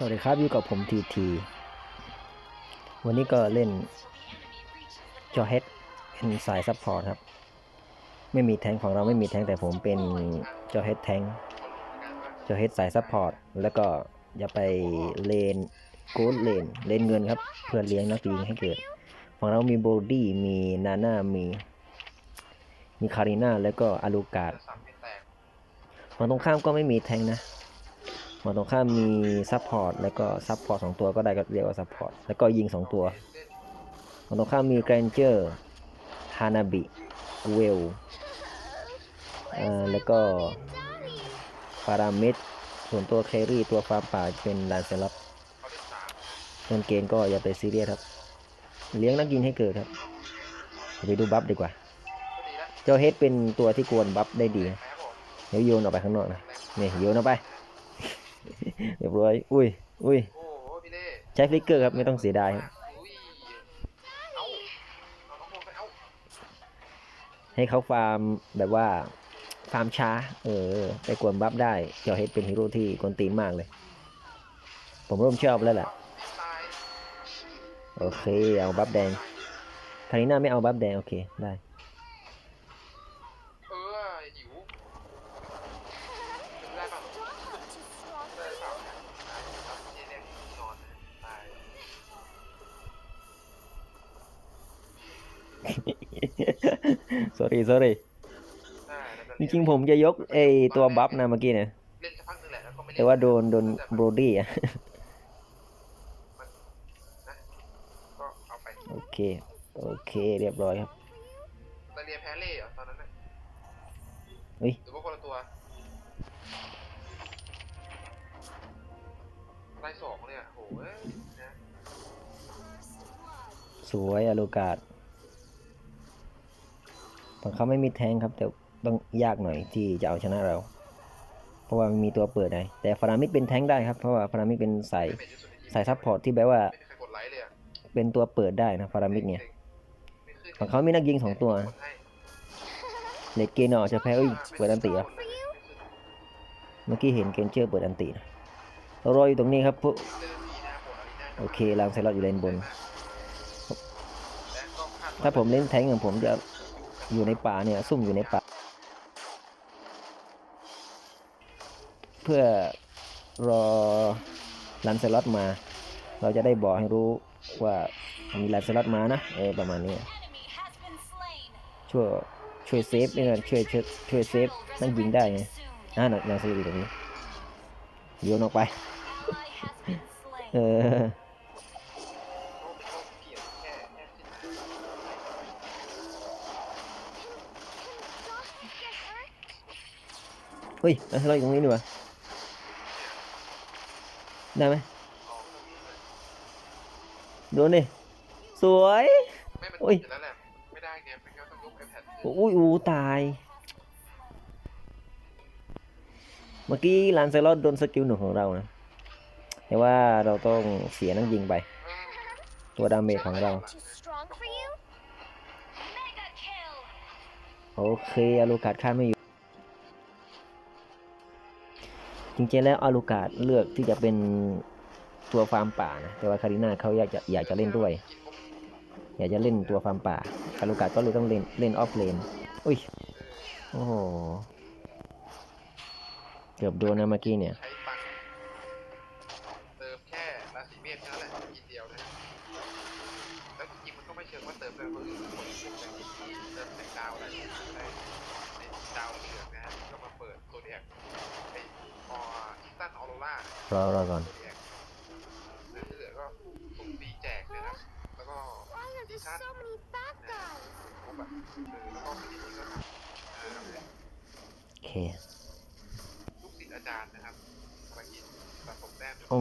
สวัสดีครับอยู่กับผมทีที วันนี้ก็เล่นจอเฮดเป็นสายซัพพอร์ตครับ ไม่มีแทงของเราไม่มีแทงแต่ผมเป็นจอเฮดแทงจอเฮดสายซัพพอร์ตแล้วก็อย่าไปเลนโกดเลนเลนเงินครับ เพื่อเลี้ยงนักยิงให้เกิดของเรามีโบดี้มีนาน่ามีมีคาริน่าแล้วก็อาลูกาดฝั่งตรงข้ามก็ไม่มีแทงนะ ฝั่งตรงข้ามมีซัพพอร์ตแล้วก็ซัพพอร์ตสองตัวก็ได้ก็เรียกว่าซัพพอร์ตแล้วก็ยิงสองตัวเล่นฝั่งตรงข้ามมีแกรนเจอร์ฮานาบิเวลอ่อแล้วก็ปารามิดส่วนตัวแครี่ตัวฟาป่าเป็นลานเซลับเขาเล่นสามต้นเกมก็อย่าไปซีเรียสครับ เลี้ยงนักยิงให้เกิดครับไปดูบัฟดีกว่า เจ้าเฮดเป็นตัวที่กวนบัฟได้ดี เดี๋ยวโยนออกไปข้างนอกนะ นี่โยนออกไป เรียบร้อย อุ้ย อุ้ย โอ้โหพี่เล่ใช้ฟลิกเกอร์ครับไม่ต้องเสียดายครับอุ้ยเอาเอาน้องโมไปเอาให้เขาฟาร์มแบบว่า ฟาร์มช้า เออ ไปกวนบัฟได้เจ้าเฮดเป็นฮีโร่ที่กวนตีนมากเลย ผมเริ่มชอบแล้วแหละตายโอเค เอาบัฟแดงทางนี้หน้าไม่เอาบัฟแดง โอเค ได้ sorry sorry ได้แล้วก็จริงๆผมจะยกไอตัวบัฟนะเมื่อกี้เนี่ยเล่นสักพักหนึงแหละแล้วก็ไม่เล่นแต่ว่าโดนโดนโบรดี้อะ ก็เอาไปโอเค โอเค เรียบร้อยครับ ตาเรียแพ้เล่เหรอตอนนั้นน่ะเฮ้ย หรือว่าคนละตัวไล่สองเลยอะโหเอ้ยนะสวยอลูกาด ฝั่งเขาไม่มีแทงครับ แต่ต้องยากหน่อยที่จะเอาชนะเรา เพราะว่ามีตัวเปิดได้แต่ฟารามิดเป็นแทงได้ครับเพราะว่าฟารามิดเป็นสายไม่เป็นที่สุดใสายซัพพอร์ตที่แบบว่าเป็นตัวเปิดได้นะฟารามิดเนี่ยไม่ขึ้นฝั่งเขามีนักยิงสองตัวเลดเกนอจะแพ้เอ้ยเปิดอันติเหรอเมื่อกี้เห็นเกนเจอร์เปิดอันตินะเรารออยู่ตรงนี้ครับพวกโอเคลางเซลล์อยู่เลนบน ถ้าผมเล่นแทงอย่างผมจะ อยู่ในป่าเนี่ยซุ่มอยู่ในป่า เพื่อรอลันเซลอตมา เราจะได้บอกให้รู้ว่ามีลันเซลอตมานะเออประมาณนี้ช่วยช่วยเซฟนี่นะช่วยช่วยช่วยเซฟนั่งยิงได้ไงอ่าหนักยังซีรีตรงนี้โยนออกไป เออ เฮ้ยลันเซลอตอยู่ตรงนี้ดีกว่าได้ไหมโดนดิสวยไม่มันโอ้ยแล้วแหละไม่ได้ไงเป็นแค่ต้องยก iPad อุ้ยอู้ตาย เมื่อกี้ลานเซลอดโดนสกิลหนึ่งของเรานะแต่ว่าเราต้องเสียนักยิงไป ตัวดาเมจของเรา Too strong for you? โอเคอาลูกาดคาดไม่อยู่ จริงๆแล้วอาลูกาดเลือกที่จะเป็นตัวฟาร์มป่านะแต่ว่าคาริน่าเขาอยากจะอยากจะเล่นด้วย อยากจะเล่นตัวฟาร์มป่าอาลูกาดก็เลยต้องเล่นเล่นออฟเลนอุ้ยโอ้โหเกือบโดนนะเมื่อกี้เนี่ย รอรอก่อนตัวแรกแล้วที่เหลือก็สุ่มปีแจกนะครับแล้วก็ Why are there so many bad guys? พวกแบบเออแล้วก็ไม่ได้ก็ทำอ่าโอเคลูกศิษย์อาจารย์นะครับมากินสะสมแต้มจนอื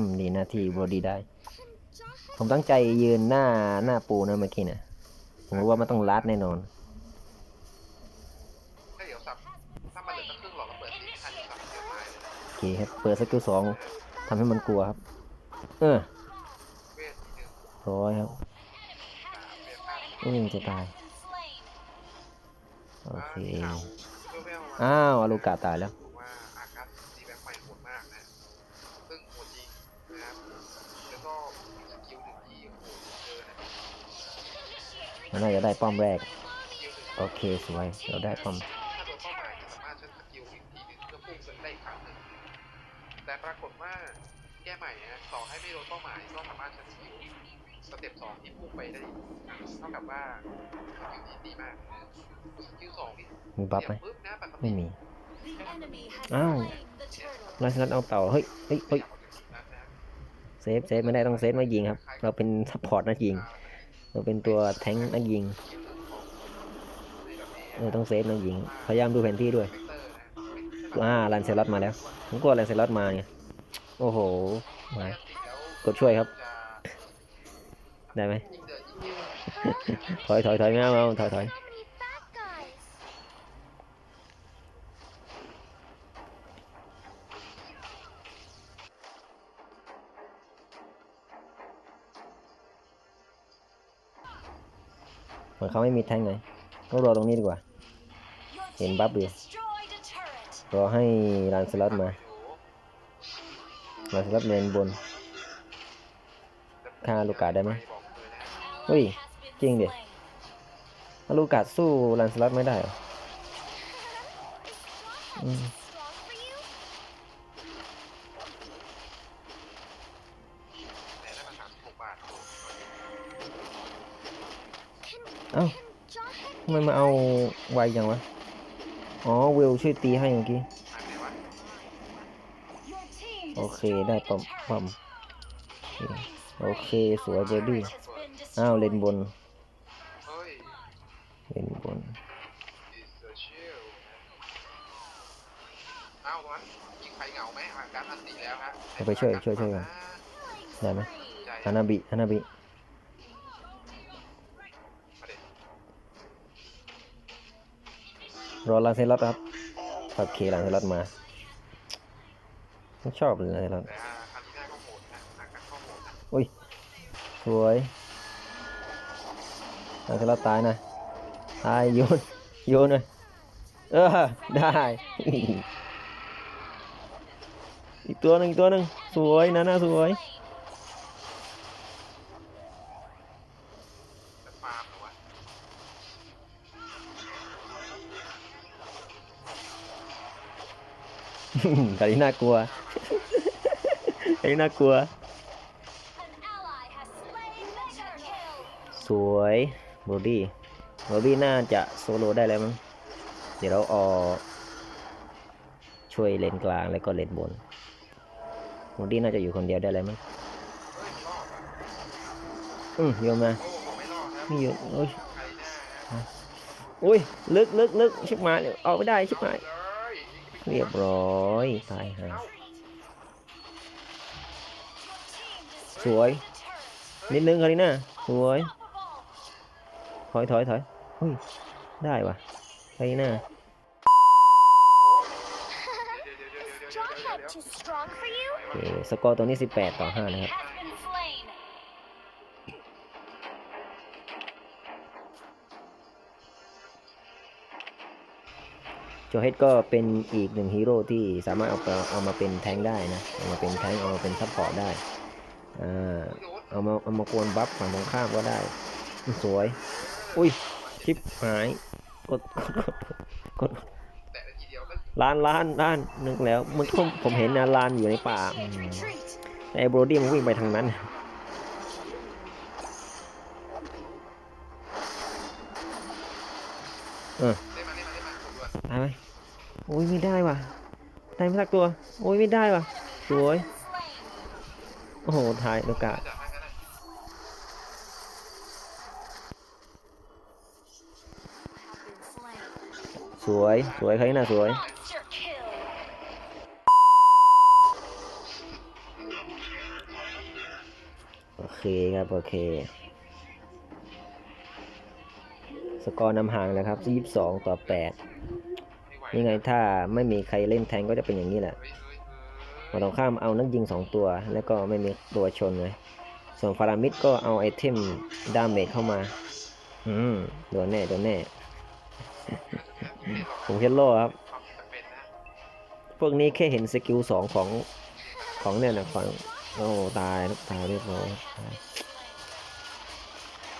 มดีนาทีบอดีได้ Can Josh ผมตั้งใจยืนหน้าหน้าปูนะเมื่อกี้นะผมรู้ว่ามันต้องลัดแน่นอน เคครับเปิดสกิลสองทำให้มันกลัวครับ เออร้อยครับอืมจะตาย โอเค อ้าวอาลูกาตายแล้วมันน่าจะได้ป้อมแรก โอเค สวย เราได้ป้อม ม่นะต่อให้ไม่โดนเป้าหมายก็สามารถใช้สกิลสเต็ปสองที่พุ่งไปได้อีกเท่ากับว่าสกิลนี้ดีมากสกิลสองนี่มีบัฟไหมเสียบปุ๊บนะปกติไม่มี The enemy has Ow. slain the turtle. ลาสนัดเอาเต่าเฮ้ยเฮ้ยเฮ้ยเซฟเซฟไม่ได้ต้องเซฟมายิงครับ เราเป็นซัพพอร์ตนักยิง เราเป็นตัวแทงค์นักยิงเออต้องเซฟนักยิง พยายามดูแผนที่ด้วยอ่าลันเซลอตมาแล้วผมกลัวลันเซลอตมาไง โอ้โหมากดช่วยครับ ได้ไหม ถอยถอยถอยไม่เอาไม่เอาถอยถอยเหมือนเขาไม่มีแทงไงต้องรอตรงนี้ดีกว่า Your Nhìn team bắp đi. destroyed a turret. รอให้ลันเซลอตมา มาสำหรับเลนบนฆ่าลูกกาได้ไหมอุ้ย จริงเดี๋ลูกกาสู้ลันสลัดไม่ได้หรอเอ้าทำไมมาเอาไวอย่างวะ อ๋อ เวลช่วยตีให้เมื่อกี้ อันไหนวะ Your team โอเคได้ปั๊มปั๊มโอเคสวยเบบี้ Turret has been อ้าวเลนบนเฮ้ยเลนบนเอาตรงนั้นยิงใครเหงาไหมการอันตีแล้วฮะไปช่วยช่วยช่วยกันได้ไหมฮานาบิฮานาบิรอลันเซลอตครับโอเคลันเซลอตมา ไม่ชอบเลยลันเซลอตแต่อันนี้หน้าก็โหดนะอาการก็โหดนะอุ้ย สวยลันเซลอตตายนะ ตายโยน โยนเลยเออ ได้ อีกตัวหนึ่งอีกตัวหนึ่งสวยนะน่าสวย กาลิน่ากลัวกาลิน่ากลัว สวยโบดี้โบดี้น่าจะโซโลได้แล้วมั้ง เดี๋ยวเราออกช่วยเลนกลางแล้วก็เลนบนโบดี้น่าจะอยู่คนเดียวได้แล้วมั้ง อืมโยมาไม่อดครับนี่โยนโอ้ยโอ้ย ลึกลึกลึกชิบหายออกไม่ได้ชิบหาย เลยเรียบร้อยตายหาเอ้า Your team destroyed สวย a turret. นิดนึงคาริน่าสวย Unstoppable. ถอยถอยถอยเฮ้ย ได้ว่ะคาริน่าเดี๋ยวเดี๋ยวเดี๋ยวเดี๋ยว Is เดี๋ยว Jaw เดี๋ยว Head เดี๋ยว too strong for you? โอเคสกอร์ตัวนี้ 18 ต่อ 5 นะครับ โจเฮดก็เป็นอีกหนึ่งฮีโร่ที่สามารถเอาเอามาเป็นแทงได้นะ เอามาเป็นแทงเอามาเป็นซัพพอร์ตได้อ่าโดนเอามาเอามากวนบัฟฝั่งตรงข้ามก็ได้ สวย อุ้ยชิปหายกดกดกดล้านล้านล้านนึกแล้วมันผมผมเห็นนะลานอยู่ในป่าไอ้โบรดี้มันวิ่งไปทางนั้นเออ ตายไหมโอ้ยไม่ได้ว่ะตายไม่สักตัว โอ้ยไม่ได้ว่ะ สวย โอ้โหถ่ายโอกาสจะให้กันนะสวย สวยใครน่าสวย โอเคครับ โอเค สกอร์นำห่างแล้วครับ 22 ต่อ8ไม่ไหวนี่ไงถ้าไม่มีใครเล่นแทงก็จะเป็นอย่างนี้แหละเฮ้ยเฮ้ยเฮ้ยฝั่งตรงข้ามเอานักยิง 2 ตัว แล้วก็ไม่มีตัวชนเลย ส่วนฟารามิดก็เอาไอเทมดาเมจเข้ามา อืมโดนแน่โดนแน่ ผมเฮลโลครับ พวกนี้แค่เห็นสกิลสองของของเนี่ยนะฝังโอ้ตายตายเรียบร้อย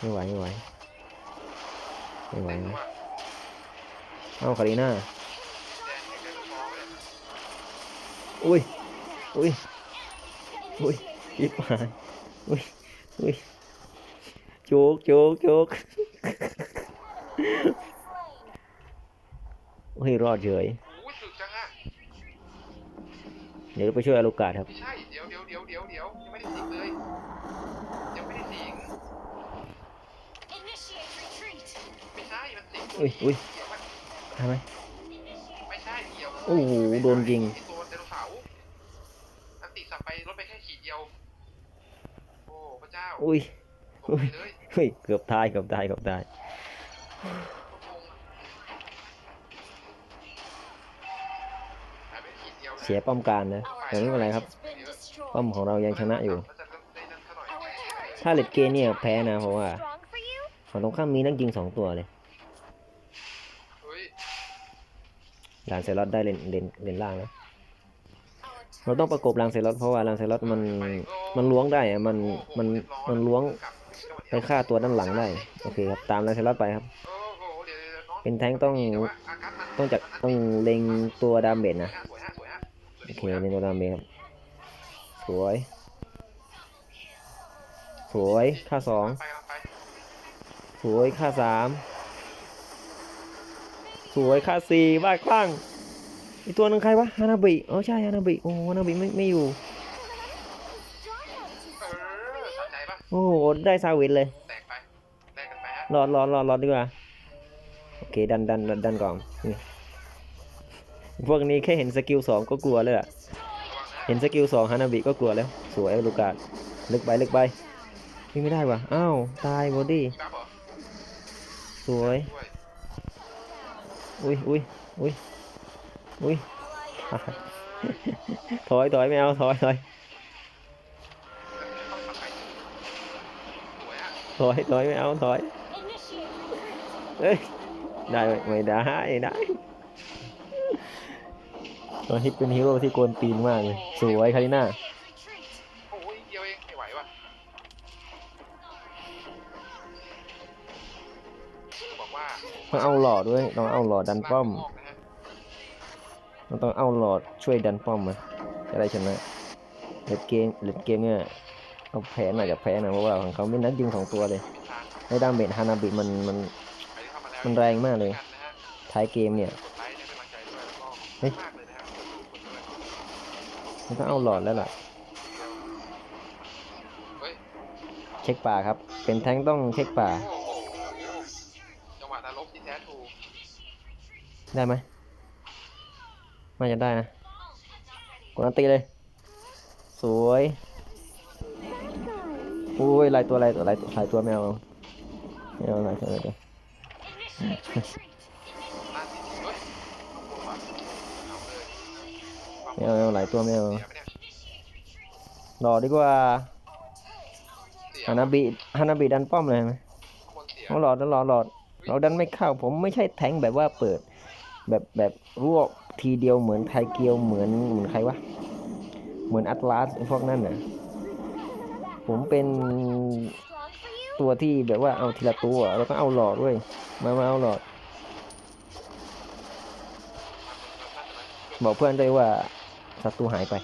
ไม่ไหวไม่ไหว ไม่ไหวเต็มนะว่ะเอ้าคารีน่าแดงแข่งกันฟองเลยอุ้ย อุ้ย อุ้ยยิบหายอุ้ย อุ้ยโจกโจกโจกเฮ้ย รอดเฉยโอ้ยสึกจังอะเดี๋ยวเราไปช่วยอลูกาศครับ ไม่ใช่ อุ้ยอุ้ยเดี๋ยวมันทำไหมไม่ใช่เดี๋ยวโอ้โหโดนยิงไอ้ตัวไดโนเสาร์อันติสับไปลดไปแค่ขีดเดียว โอ้พระเจ้าอุ้ยตกไปเลยเฮ้ยเกือบตายเกือบตายเกือบตายงงหายไปขีดเดียวนะเสียป้อมกลารนะ Our แต่ไม่เป็นไร turret ครับ has been destroyed. ป้อมของเรายังชนะอยู่มันจะได้นั่นซะหน่อย Our turret ถ้าเลดเกมเนี่ยแพ้นะเพราะว่า Strong for you? ฝั่งตรงข้ามมีนักยิงสองตัวเลย เฮ้ย ลานเซลอตได้เลนเลนเลนล่างนะเราต้องประกบลานเซลอตเพราะว่าลานเซลอตมันมันล้วงได้อะมันมันมันล้วงไปฆ่าตัวด้านหลังได้โอเคครับตามลานเซลอตไปครับ เป็นแท้งต้องต้องจัดต้องเล็งตัวดามเมจนะโอเคเล็งตัวดามเมจครับสวย สวยค่าสองสวยค่าสาม วยค่าสี่บ้าคลั่งอีกตัวหนึงใครวะฮานาบิอ๋อใช่ฮานาบิโอ้ฮานาบิไม่ไม่อยู่เออสะใจปะโอ้โหได้ซาวินเลยแตกไปแลกกันไปฮะรอดรอดรอดรอดดีกว่าโอเคดันดันดันดันก่อนนี่พวกนี้แค่เห็นสกิลสองก็กลัวเลยอะระวังนะเห็นสกิลสองฮานาบิก็กลัวแล้ว สวยลูกาดลึกไปลึกไปวิ่งไม่ได้วะอ้าวตายบอดี้มีบัฟเหรอสวยด้วย อุ้ยอุ้ยอุ้ยอุ้ยถอยถอยไม่เอาถอยถอยถอยถอยไม่เอาถอยเอ้ยได้ไม่ได้ได้ตัวฮิตเป็นฮีโร่ที่โกนตีนมากเลย สวยคาริน่า ต้องเอาหลอดด้วย ต้องเอาหลอดดันป้อมมันต้องเอาหลอดช่วยดันป้อมมาจะได้ชนะเลดเกมเลดเกมเนี่ยเอาแพ้หน่อยจะแพ้หน่อยเพราะว่าของเขาไม่นักยิงสองตัวเลยมีทางครับในดาเมจฮานาบิมันมันมันแรงมากเลย ท้ายเกมเนี่ยเฮ้ยมันต้องเอาหลอดแล้วล่ะเฮ้ยเช็คป่าครับ เป็นแท้งต้องเช็คป่า ได้ไหมน่าจะได้นะกดอันตีเลย สวยอุ้ยลายตัวลายตัวลายตัวลายตัวไม่เอาไม่เอาลายตัวลายตัว Initiate retreat. ล่าสิเฮ้ยเอาว่ะเอาเลยไม่เอาไม่เอาหลายตัวไม่เอาเสียไหมเนี่ยรอดีกว่าฮานาบิฮานาบิดันป้อมเลยไหมคนเสียเอาหลอดเอาหลอดหลอดเราดันไม่เข้า ผมไม่ใช่แทงแบบว่าเปิด แบบแบบรวบทีเดียวเหมือนไทเกียวเหมือนเหมือนใครวะ เหมือนอัตลาสพวกนั้นน่ะผมเป็นตัวที่แบบว่าเอาทีละตัวแล้วก็เอาหลอดด้วย มามาเอาหลอด บอกเพื่อนด้วยว่าศัตรูหายไป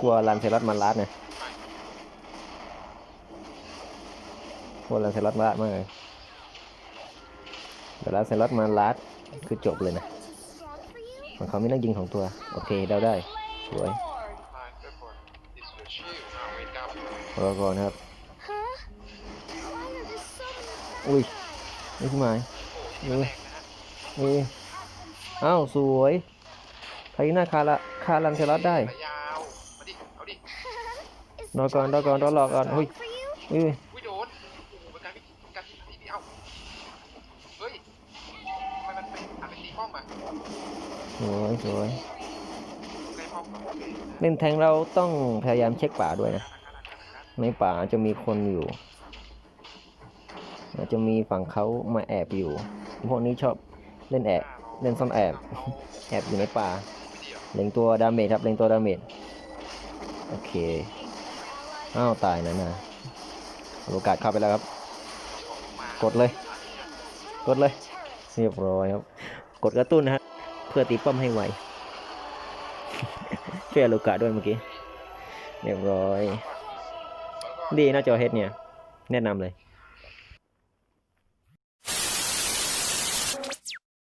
กลัวลันเซรัสมันลัดนะกลัวลันเซรัสมันลัดมากเลยแต่ลันเซรัสมันลัด คือจบเลยนะ Strong for you? ของเขาไม่นั่งยิงของตัว โอเคเดาได้ สวย Lord. มาเพื่อผล It's your shield อ้าวเวทกรรมรอก่อนนะครับ Huh? Why are there so many อุ้ยนี่ขึ้นมาโอ้ยนี่ก็แรงนะฮะเอ้ยอ้าว สวยใครหน้าคาละคาลันเซรัสได้สายยาวมาดิเอาดิ Is รอก่อนรอก่อนรอรอก่อนอุ้ย for you? อุ้ย วยสวยใกล้ป้อมก่อนโอเคเล่นแทงเราต้องพยายามเช็คป่าด้วยนะ ในป่าอาจจะมีคนอยู่อาจจะมีฝั่งเขามาแอบอยู่ พวกนี้ชอบเล่นแอบ เล่นซ่อนแอบ แอบอยู่ในป่า เล็งตัวดาเมจครับ เล็งตัวดาเมจ โอเค อ้าวตายนะนะโอกาสเข้าไปแล้วครับ กดเลย กดเลย เรียบร้อยครับ กดกระตุ้นนะฮะ เพื่อตีป้อมให้ไวช่วยอลูกะด้วยเมื่อกี้เรียบร้อย ดีนะจอเฮดเนี่ย แนะนำเลย